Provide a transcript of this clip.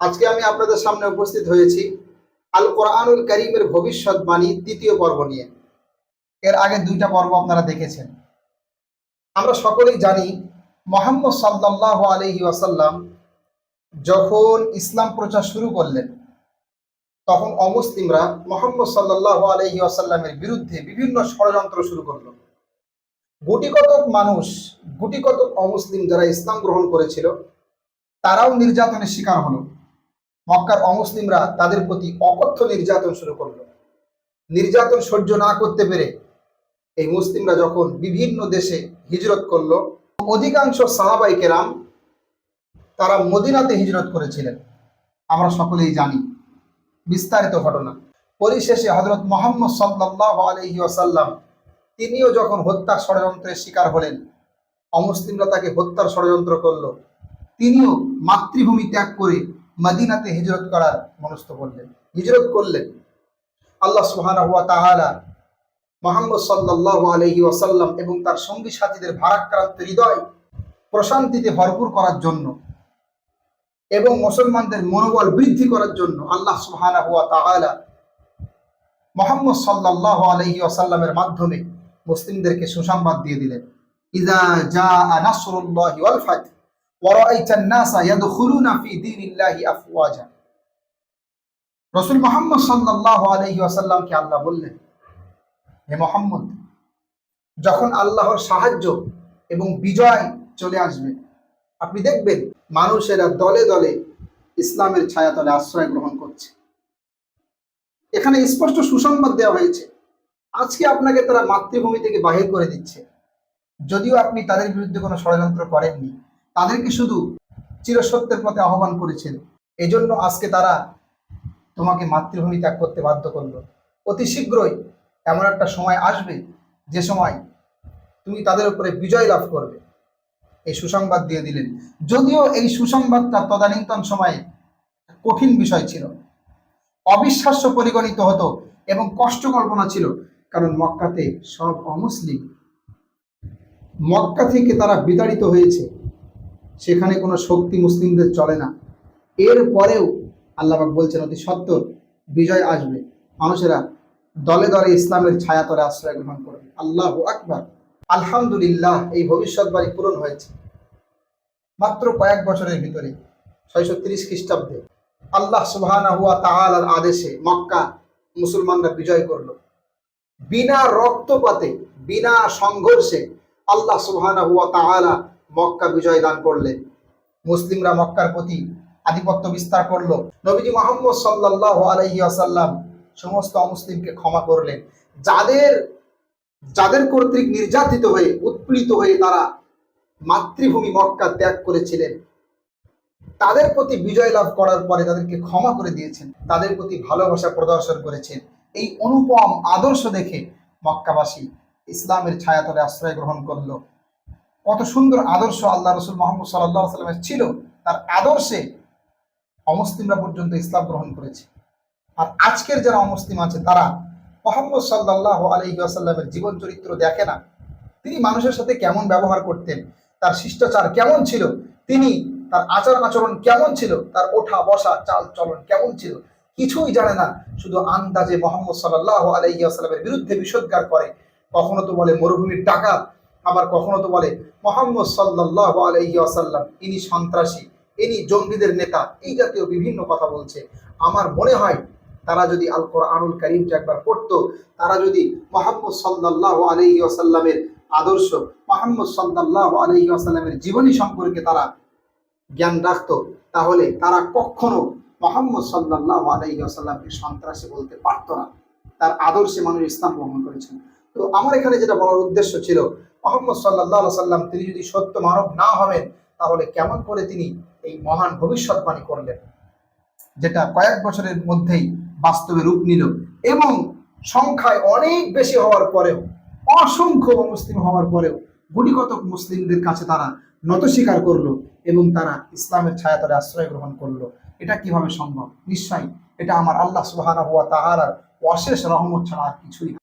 আজকে আমি আপনাদের সামনে উপস্থিত হয়েছি আল কোরআনুল করিমের ভবিষ্যৎবাণী তৃতীয় পর্ব নিয়ে। এর আগে দুইটা পর্ব আপনারা দেখেছেন। আমরা সকলেই জানি, মোহাম্মদ সাল্লাহ আলহি ওয়াসাল্লাম যখন ইসলাম প্রচার শুরু করলেন, তখন অমুসলিমরা মোহাম্মদ সাল্লাহ আলহি আসাল্লামের বিরুদ্ধে বিভিন্ন ষড়যন্ত্র শুরু করল। গুটি কতক মানুষ গুটি কতক অমুসলিম যারা ইসলাম গ্রহণ করেছিল, তারাও নির্যাতনের শিকার হলো। মক্কার অমুসলিমরা তাদের প্রতি অকথ্য নির্যাতন শুরু করল। নির্যাতন সহ্য না করতে পেরে এই মুসলিমরা যখন বিভিন্ন দেশে হিজরত করল, অধিকাংশ সাহাবাই কেরাম তারা মদিনাতে হিজরত করেছিলেন। আমরা সকলেই জানি বিস্তারিত ঘটনা। পরিশেষে হজরত মোহাম্মদ সাল্লাহ আলহি আসাল্লাম তিনিও যখন হত্যার ষড়যন্ত্রের শিকার হলেন, অমুসলিমরা তাকে হত্যার ষড়যন্ত্র করল। তিনিও মাতৃভূমি ত্যাগ করে মদিনাতে হিজরত করার মনস্থ করলেন। হিজরত করলেন। আল্লাহ সুহানা হুয়া তাহালা মোহাম্মদ সাল্লাহ আলহি ওয়াসাল্লাম এবং তার সঙ্গী সাথীদের ভারাক্রান্ত হৃদয় প্রশান্তিতে ভরপুর করার জন্য এবং মুসলমানদের মনোবল বৃদ্ধি করার জন্য আল্লাহ সুহানা হুয়া তাহালা মোহাম্মদ সাল্লাহ আলহি ওয়াসাল্লামের মাধ্যমে মুসলিমদেরকে সুসংবাদ দিয়ে দিলেন। ইদা জা নাসরুল্লাহি ওয়াল ফাত রাসূল মুহাম্মদ সাল্লাল্লাহু আলাইহি ওয়াসাল্লামকে আল্লাহ বললেন, হে মোহাম্মদ, যখন আল্লাহর সাহায্য এবং বিজয় চলে আসবে, আপনি দেখবেন মানুষেরা দলে দলে ইসলামের ছায়াতলে আশ্রয় গ্রহণ করছে। এখানে স্পষ্ট সুসংবাদ দেওয়া হয়েছে, আজকে আপনাকে তারা মাতৃভূমি থেকে বাহির করে দিচ্ছে। যদিও আপনি তাদের বিরুদ্ধে কোনো ষড়যন্ত্র করেননি। তাদেরকে শুধু চিরসত্যের পথে আহ্বান করেছেন। এজন্য আজকে তারা তোমাকে মাতৃভূমি ত্যাগ করতে বাধ্য করল। অতি শীঘ্রই এমন একটা সময় আসবে, যে সময় তুমি তাদের উপরে বিজয় লাভ করবে। এই সুসংবাদ দিয়ে দিলেন। যদিও এই সুসংবাদটা তদানীন্তন সময়ে কঠিন বিষয় ছিল। অবিশ্বাস্য পরিগণিত হতো এবং কষ্ট কল্পনা ছিল, কারণ মক্কাতে সব অমুসলিম। মক্কা থেকে তারা বিতাড়িত হয়েছে। সেখানে কোনো শক্তি মুসলিমদের চলে না। এর পরেও আল্লাহবাক বলছেন, অতি সত্তর, বিজয় আসবে। মানুষেরা দলে দলে ইসলামের ছায়াতরে আশ্রয় গ্রহণ করবে। আল্লাহ আকবার। আলহামদুলিল্লাহ, এই ভবিষ্যৎবাণী পূরণ হয়েছে। মাত্র কয়েক বছরের ভিতরে, ছয়শো তিরিশ খ্রিস্টাব্দে আল্লাহ সুবহানা হুয়া তাআলার আদেশে মক্কা মুসলমানরা বিজয় করল। বিনা রক্তপাতে, বিনা সংঘর্ষে আল্লাহ সুবহানা হুয়া তাআলা মক্কা বিজয় দান করলেন মুসলিমরা মক্কার প্রতি আধিপত্য বিস্তার করল। নবীজি মোহাম্মদ সাল্লাল্লাহু আলাইহি আসাল্লাম সমস্ত অমুসলিমকে ক্ষমা করলেন। যাদের যাদের কর্তৃক নির্যাতিত হয়ে, উৎপীড়িত হয়ে তারা মাতৃভূমি মক্কা ত্যাগ করেছিলেন, তাদের প্রতি বিজয় লাভ করার পরে তাদেরকে ক্ষমা করে দিয়েছেন, তাদের প্রতি ভালোবাসা প্রদর্শন করেছেন। এই অনুপম আদর্শ দেখে মক্কাবাসী ইসলামের ছায়াতলে আশ্রয় গ্রহণ করল। কত সুন্দর আদর্শ আল্লাহ রসুল মোহাম্মদ সাল্লাহ সাল্লামের ছিল, তার আদর্শে অমুসলিমরা পর্যন্ত ইসলাম গ্রহণ করেছে। আর আজকের যারা অমুসলিম আছে, তারা মোহাম্মদ সাল্লাহ আলহি আসাল্লামের জীবন চরিত্র দেখে না। তিনি মানুষের সাথে কেমন ব্যবহার করতেন, তার শিষ্টাচার কেমন ছিল, তিনি তার আচরণ আচরণ কেমন ছিল, তার ওঠা বসা চাল চলন কেমন ছিল, কিছুই জানে না। শুধু আন্দাজে মোহাম্মদ সাল্লাহ আলহি আসাল্লামের বিরুদ্ধে বিষোদ্গার করে। কখনো তো বলে, মরুভূমির টাকা আবার কখনো তো বলে মোহাম্মদ সাল্লাহ আলহি ইনি সন্ত্রাসী, ইনি জঙ্গিদের নেতা, এই জাতীয় বিভিন্ন কথা বলছে। আমার মনে হয় তারা যদি আল কোরআনুল করিমটা একবার পড়তো, তারা যদি মোহাম্মদ সাল্লাহ আলহি আসাল্লামের আদর্শ, মোহাম্মদ সাল্লাহ আলহি আসাল্লামের জীবনী সম্পর্কে তারা জ্ঞান রাখতো, তাহলে তারা কখনো মোহাম্মদ সাল্লাহ আলহি আসাল্লামকে সন্ত্রাসী বলতে পারতো না। তার আদর্শে মানুষ ইসলাম গ্রহণ করেছেন তো আমার এখানে যেটা বলার উদ্দেশ্য ছিল মোহাম্মদ সাল্লাহ সাল্লাম তিনি যদি সত্য মানব না হবেন, তাহলে কেমন করে তিনি এই মহান ভবিষ্যৎবাণী করলেন যেটা কয়েক বছরের মধ্যেই বাস্তবে রূপ নিল এবং সংখ্যায় অনেক বেশি হওয়ার পরেও, অসংখ্য মুসলিম হওয়ার পরেও গুটি কতক মুসলিমদের কাছে তারা নত স্বীকার করল এবং তারা ইসলামের ছায়াতলে আশ্রয় গ্রহণ করল এটা কীভাবে সম্ভব নিশ্চয়ই এটা আমার আল্লাহ সুবাহ হুয়া তাহার অশেষ রহমত ছাড়া আর কিছুই।